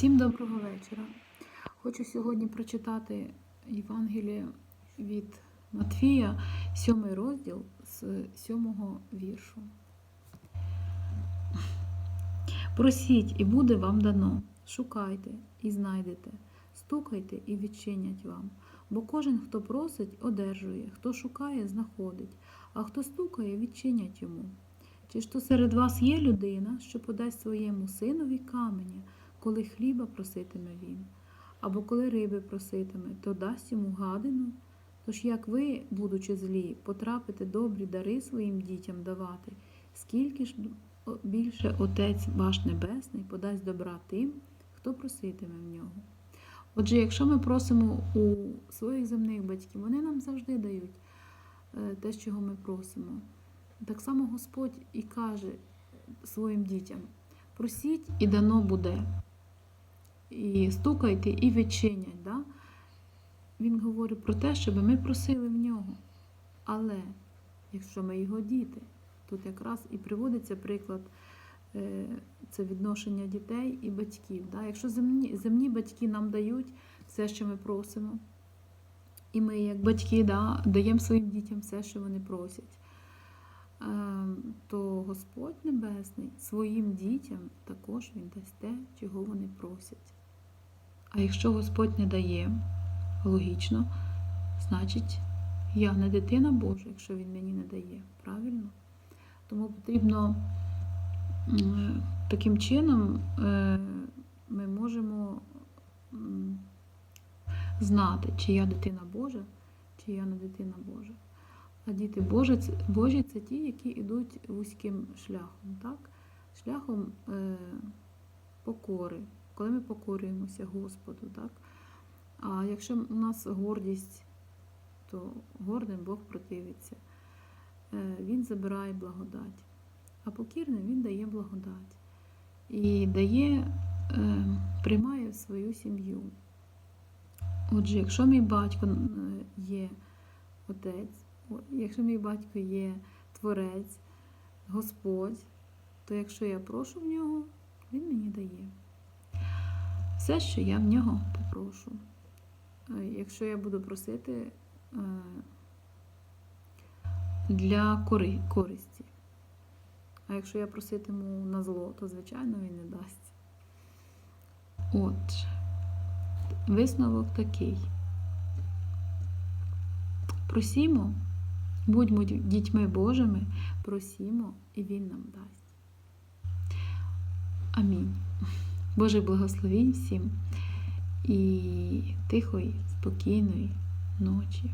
Всім доброго вечора. Хочу сьогодні прочитати Євангеліє від Матфія, сьомий розділ з сьомого віршу. Просіть, і буде вам дано. Шукайте і знайдете, стукайте і відчинять вам. Бо кожен, хто просить, одержує, хто шукає, знаходить, а хто стукає, відчинять йому. Чи ж то серед вас є людина, що подасть своєму синові каменя, коли хліба проситиме він, або коли риби проситиме, то дасть йому гадину? Тож як ви, будучи злі, потрапите добрі дари своїм дітям давати, скільки ж більше Отець ваш Небесний подасть добра тим, хто проситиме в нього. Отже, якщо ми просимо у своїх земних батьків, вони нам завжди дають е, те, чого ми просимо. Так само Господь і каже своїм дітям: просіть і дано буде. І стукайте, і відчинять. Да? Він говорить про те, щоб ми просили в нього. Але якщо ми його діти, тут якраз і приводиться приклад е, це відношення дітей і батьків. Да? Якщо земні, земні батьки нам дають все, що ми просимо, і ми, як батьки, да, даємо своїм дітям все, що вони просять, е, то Господь Небесний своїм дітям також Він дасть те, чого вони просять. А якщо Господь не дає, логічно, значить, я не дитина Божа, якщо Він мені не дає. Правильно? Тому потрібно таким чином е, ми можемо знати, чи я дитина Божа, чи я не дитина Божа. А діти Божі Божі це ті, які йдуть вузьким шляхом, так? шляхом е, покори, коли ми покорюємося Господу. Так? А якщо у нас гордість, то гордим Бог противиться. Е, Він забирає благодать, а покірним Він дає благодать. І дає, е, приймає в свою сім'ю. Отже, якщо мій батько е, є отець, якщо мій батько є творець, Господь, то якщо я прошу в нього, він мені дає. Все, що я в нього попрошу. Е, Якщо я буду просити е, для кори- користі. А якщо я проситиму на зло, то звичайно він не дасть. Отже, висновок такий. Просімо, будьмо дітьми Божими, просімо, і Він нам дасть. Боже благословінь всім і тихої, спокійної ночі.